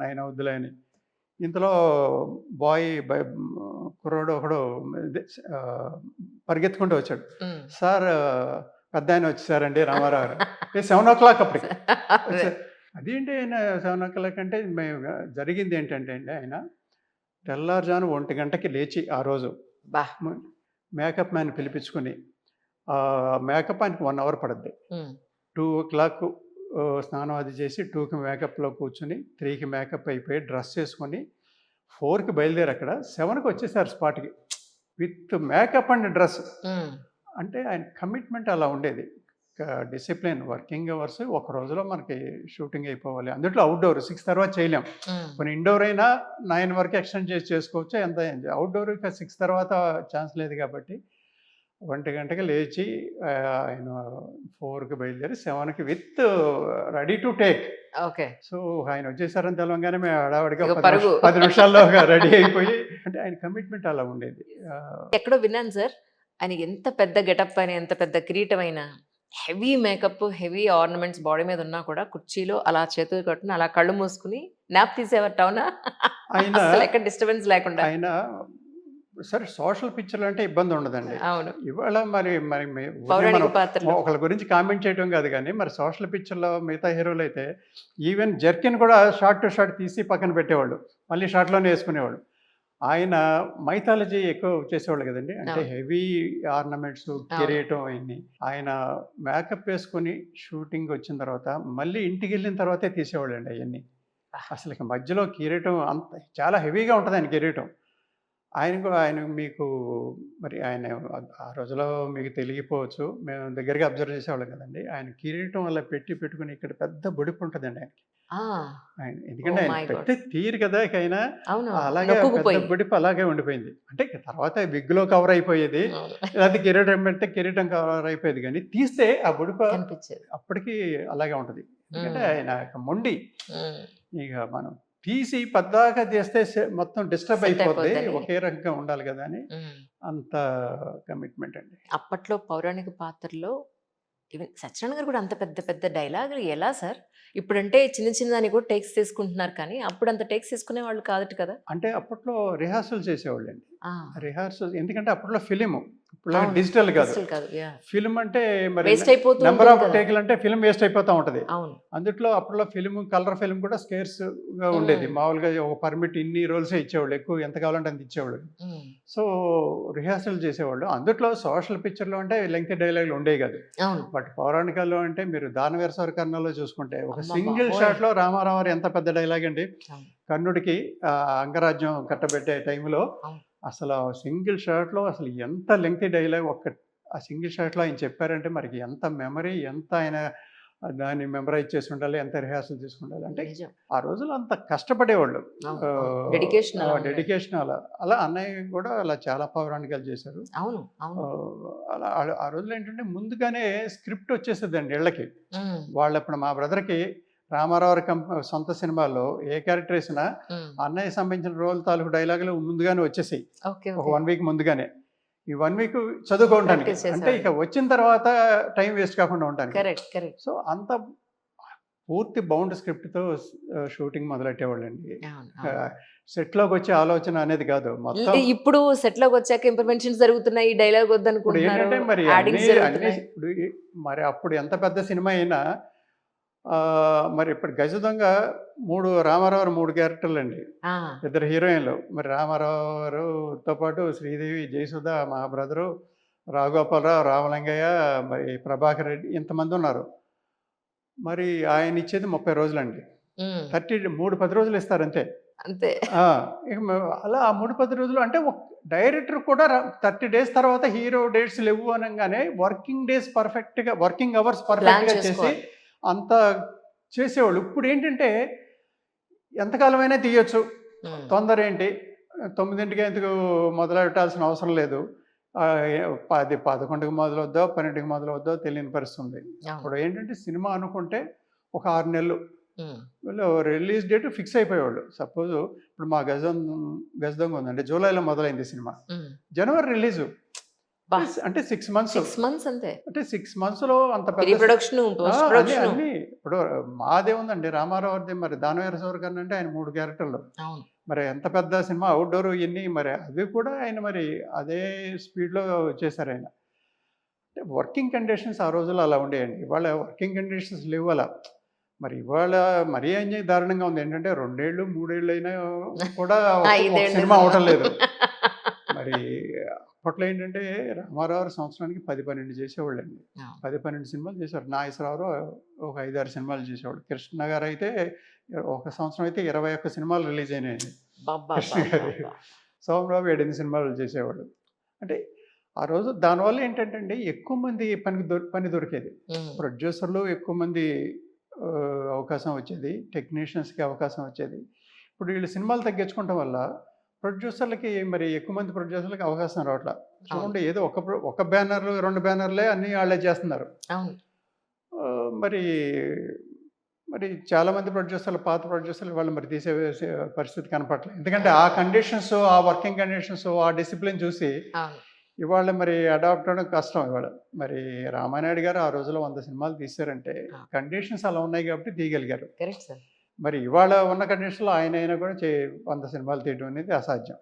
Nine అవుద్దులే అని ఇంతలో bye కుర్రోడు ఒకడు పరిగెత్తుకుంటూ వచ్చాడు. సార్ పెద్ద ఆయన వచ్చేసారండి రామారావు గారు సెవెన్ ఓ క్లాక్ అప్పటికి. అదేంటి ఆయన సెవెన్ ఓ క్లాక్ అంటే మేము జరిగింది ఏంటంటే అండి ఆయన తెల్లారుజాను ఒంటి గంటకి లేచి ఆ రోజు మేకప్ మ్యాన్ పిలిపించుకుని మేకప్ ఆయనకి వన్ అవర్ పడుద్ది. టూ ఓ క్లాక్ స్నానం అది చేసి టూకి మేకప్లో కూర్చుని త్రీకి మేకప్ అయిపోయి డ్రెస్ వేసుకొని ఫోర్కి బయలుదేరి అక్కడ సెవెన్కి వచ్చేసారు స్పాట్కి. With makeup and dress. అంటే ఆయన కమిట్మెంట్ అలా ఉండేది. డిసిప్లిన్ వర్కింగ్ అవర్స్ ఒక రోజులో మనకి షూటింగ్ అయిపోవాలి. అందులో అవుట్డోర్ సిక్స్ తర్వాత చేయలేం. కొన్ని ఇండోర్ అయినా నైన్ వరకు ఎక్స్టెండ్ చేసి చేసుకోవచ్చు ఎంత అవుట్డోర్ ఇక సిక్స్ తర్వాత ఛాన్స్ లేదు కాబట్టి ఒంటి గంటకి లేచి ఆయన ఫోర్కి బయలుదేరి సెవెన్కి with ready to take. Okay. So ఆయన వచ్చేసారని తెలవగానే మేము హడావడిగా పది నిమిషాల్లో రెడీ అయిపోయి అంటే ఆయన కమిట్మెంట్ అలా ఉండేది. ఎక్కడో విన్నాను సార్ ఆయన ఎంత పెద్ద గెటప్ అయినా ఎంత పెద్ద కిరీటం అయినా heavy makeup heavy ornaments body మీద ఉన్నా కూడా కుర్చీలో అలా చేతులు కట్టుకుని అలా కళ్ళు మూసుకుని నాప్ తీసేవారు అవునా ఆయన ఎక్కడ డిస్టర్బెన్స్ లేకుండా. ఆయన సరే సోషల్ పిక్చర్లు అంటే ఇబ్బంది ఉండదండి అవును. ఇవాళ మరి మరి ఒకళ్ళ గురించి కామెంట్ చేయడం కాదు కానీ మరి సోషల్ పిక్చర్లో మిగతా హీరోలు అయితే ఈవెన్ జర్కిన్ కూడా షార్ట్ టు షార్ట్ తీసి పక్కన పెట్టేవాళ్ళు. మళ్ళీ షార్ట్లోనే వేసుకునేవాళ్ళు. ఆయన మైథాలజీ ఎక్కువ చేసేవాళ్ళు కదండి. అంటే. హెవీ ఆర్నమెంట్స్ కిరీటం అన్ని ఆయన మేకప్ వేసుకుని షూటింగ్ వచ్చిన తర్వాత మళ్ళీ ఇంటికి వెళ్ళిన తర్వాతే తీసేవాళ్ళు అండి అవన్నీ అసలు మధ్యలో కిరీటం అంత చాలా హెవీగా ఉంటుంది ఆయన కిరీటం ఆయన కూడా ఆయన మీకు మరి ఆయన ఆ రోజులో మీకు తెలియకపోవచ్చు. మేము దగ్గరగా అబ్జర్వ్ చేసేవాళ్ళం కదండి. ఆయన కిరీటం అలా పెట్టి పెట్టుకుని ఇక్కడ పెద్ద బొడిపు ఉంటుందండి ఆయనకి. ఆయన ఎందుకంటే ఆయన. పెట్టి తీరు కదా ఇక ఆయన. అవును. అలాగే పెద్ద బొడిపు అలాగే ఉండిపోయింది. అంటే తర్వాత విగ్లో కవర్ అయిపోయేది. అది కిరీటం పెడితే కిరీటం కవర్ అయిపోయేది కానీ తీస్తే ఆ బొడిప అప్పటికి అలాగే ఉంటుంది. ఎందుకంటే. ఆయన మొండి. ఇక మనం తీసి పద్దాకా చేస్తే మొత్తం డిస్టర్బ్ అయిపోద్ది అయిపోద్దని. ఒకే రకంగా ఉండాలి కదా అని. అంత కమిట్మెంట్ అండి. అప్పట్లో పౌరాణిక పాత్రలో సత్యనారాయణ గారు కూడా అంత పెద్ద పెద్ద డైలాగులు ఎలా సార్? ఇప్పుడంటే చిన్న చిన్నదాన్ని కూడా టేక్స్ తీసుకుంటున్నారు కానీ అప్పుడు అంత టేక్స్ తీసుకునే వాళ్ళు కాదట కదా. అంటే అప్పట్లో రిహార్సల్ చేసేవాళ్ళు అండి రిహార్సల్ ఎందుకంటే అప్పట్లో ఫిలిం ఇప్పుడు. డిజిటల్ కాదు అసలు కాదు ఫిలిం అంటే మరి వేస్ట్ అయిపోతూ నెంబర్ ఆఫ్. టేకులు అంటే ఫిలిం వేస్ట్ అయిపోతూ ఉంటుంది అందుట్లో అప్పట్లో ఫిలిం కలర్ ఫిలిం కూడా స్కేర్స్గా ఉండేది మ్మ్. మామూలుగా ఒక పర్మిట్ ఇన్ని రోల్సే ఇచ్చేవాళ్ళు ఎక్కువ ఎంత కావాలంటే అంత ఇచ్చేవాళ్ళు. సో రిహార్సల్ చేసేవాళ్ళు అందుట్లో సోషల్ పిక్చర్లో అంటే లెంగ్త్ డైలాగులు ఉండేవి కాదు బట్ పౌరాణికాల్లో అంటే మీరు దానవీర కర్ణంలో చూసుకుంటే ఒక సింగిల్ బాబోయ్. షాట్లో రామారావు ఎంత పెద్ద డైలాగ్ అండి. కర్ణుడికి అంగరాజ్యం కట్టబెట్టే టైంలో. అసలు ఆ సింగిల్ షాట్లో అసలు ఎంత లెంగ్త్ డైలాగ్ ఒక్క ఆ సింగిల్ షాట్లో ఆయన చెప్పారంటే మనకి ఎంత మెమరీ ఎంత ఆయన దాన్ని మెమరైజ్ చేసి ఉండాలి ఎంత రిహార్సల్ చేసుకుండాలి అంటే ఆ రోజుల్లో అంత కష్టపడేవాళ్ళు. డెడికేషన్ డెడికేషన్ అలా అలా అన్నయ్య కూడా అలా చాలా పౌరాణికాలు చేశారు. అవును అలా ఆ- రోజుల్లో ఏంటంటే ముందుగానే స్క్రిప్ట్ వచ్చేసేదండి ఇళ్ళకి. వాళ్ళు ఇప్పుడు మా బ్రదర్కి రామారావు కంప సొంత సినిమాల్లో ఏ క్యారెక్టర్ వేసినా. అన్నయ్య సంబంధించిన రోల్ తాలూకు డైలాగులు ముందుగానే వచ్చేసాయి. ఒక వన్ వీక్ ముందుగానే. ఈ వన్ వీక్ చదువుకోవడానికి అంటే ఇక వచ్చిన తర్వాత టైం వేస్ట్ కాకుండా ఉండడానికి కరెక్ట్ సో అంత పూర్తి బౌండ్ స్క్రిప్ట్తో షూటింగ్ మొదలెట్టేవాళ్ళండి. సెట్లోకి వచ్చే ఆలోచన అనేది కాదు. మొత్తం ఇప్పుడు సెట్లోకి వచ్చాక ఇంప్రూవ్మెంట్స్ జరుగుతున్నాయి డైలాగ్ వద్దనుకుంటున్నారు మరి ఇప్పుడు మరి అప్పుడు ఎంత పెద్ద సినిమా అయినా మరి ఇప్పుడు గజ దొంగ మూడు రామారావు గారు మూడు క్యారెక్టర్లు అండి. ఇద్దరు హీరోయిన్లు. మరి రామారావు గారుతో పాటు శ్రీదేవి జయసుధ మా బ్రదరు రాఘగోపాలరావు రామలింగయ్య మరి ప్రభాకర్ రెడ్డి ఇంతమంది ఉన్నారు. మరి ఆయన ఇచ్చేది ముప్పై రోజులండి. థర్టీ మూడు పది రోజులు ఇస్తారు అంతే. అంతే. ఇక అలా ఆ మూడు పది రోజులు అంటే ఒక డైరెక్టర్ కూడా థర్టీ డేస్ తర్వాత హీరో డేట్స్ లేవు అనగానే వర్కింగ్ డేస్ పర్ఫెక్ట్గా వర్కింగ్ అవర్స్ పర్ఫెక్ట్గా చేసి అంత చేసేవాళ్ళు. ఇప్పుడు ఏంటంటే ఎంతకాలమైనా తీయొచ్చు. తొందర ఏంటి తొమ్మిదింటికి ఎందుకు మొదలెట్టాల్సిన అవసరం లేదు. పది పదకొండుకి మొదలవుద్దో పన్నెండుకి మొదలవుద్దో తెలియని పరిస్థితి ఉంది అవును. ఇప్పుడు ఏంటంటే సినిమా అనుకుంటే ఒక ఆరు నెలలు. వీళ్ళు రిలీజ్ డేట్ ఫిక్స్ అయిపోయేవాళ్ళు. సపోజ్ ఇప్పుడు మా గజం గజదొంగ ఉందండి. జూలైలో మొదలైంది సినిమా. జనవరి రిలీజు. అంటే సిక్స్ మంత్స్ సిక్స్ మంత్స్ అంతే. అంటే సిక్స్ మంత్స్లో అంత ప్రొడక్షన్ అన్ని ఇప్పుడు మాదే ఉందండి రామారావుది మరి దానవీర సౌరకర్ణ అంటే ఆయన మూడు క్యారెక్టర్లు. మరి ఎంత పెద్ద సినిమా అవుట్డోర్ ఇవన్నీ మరి అవి కూడా ఆయన మరి అదే స్పీడ్లో చేశారు ఆయన అంటే వర్కింగ్ కండిషన్స్ ఆ రోజుల్లో అలా ఉండేయండి. ఇవాళ వర్కింగ్ కండిషన్స్ లేవు అలా. మరి ఇవాళ మరీ అన్యాయ దారుణంగా ఉంది. ఏంటంటే రెండేళ్ళు మూడేళ్ళు అయినా కూడా సినిమా అవటం లేదు. మరి అప్పట్లో ఏంటంటే రామారావు సంవత్సరానికి పది పన్నెండు చేసేవాళ్ళండి. ఆ. పది పన్నెండు సినిమాలు చేసేవారు నాగేశ్వరరావు ఒక ఐదారు సినిమాలు చేసేవాడు. కృష్ణ గారు అయితే ఒక సంవత్సరం అయితే ఇరవై ఒక్క సినిమాలు రిలీజ్ అయినాయండి. బాబా కృష్ణ గారి. సోమరావు ఏడెనిమిది సినిమాలు చేసేవాడు. అంటే ఆ రోజు దానివల్ల ఏంటంటే అండి ఎక్కువ మంది పనికి దొరి పని దొరికేది. ప్రొడ్యూసర్లు ఎక్కువ మంది అవకాశం వచ్చేది. టెక్నీషియన్స్కి అవకాశం వచ్చేది. ఇప్పుడు వీళ్ళు సినిమాలు తగ్గించుకోవటం వల్ల ప్రొడ్యూసర్లకి మరి ఎక్కువ మంది ప్రొడ్యూసర్లకి అవకాశం రావట్లా. చూడండి ఏదో ఒక ఒక బ్యానర్లు రెండు బ్యానర్లే అన్నీ వాళ్ళే చేస్తున్నారు. మరి మరి చాలామంది ప్రొడ్యూసర్లు పాత ప్రొడ్యూసర్లు వాళ్ళు మరి తీసే పరిస్థితి కనపడలేదు ఎందుకంటే ఆ కండిషన్స్ ఆ వర్కింగ్ కండిషన్స్ ఆ డిసిప్లిన్ చూసి ఇవాళ మరి అడాప్ట్ అవడం కష్టం ఇవాళ. మరి రామానాయుడు గారు ఆ రోజులో వంద సినిమాలు తీశారంటే. కండిషన్స్ అలా ఉన్నాయి కాబట్టి తీయగలిగారు. Correct sir. మరి ఇవాళ ఉన్న కండిషన్లో ఆయన అయినా కూడా చే వంద సినిమాలు తీయడం అనేది అసాధ్యం.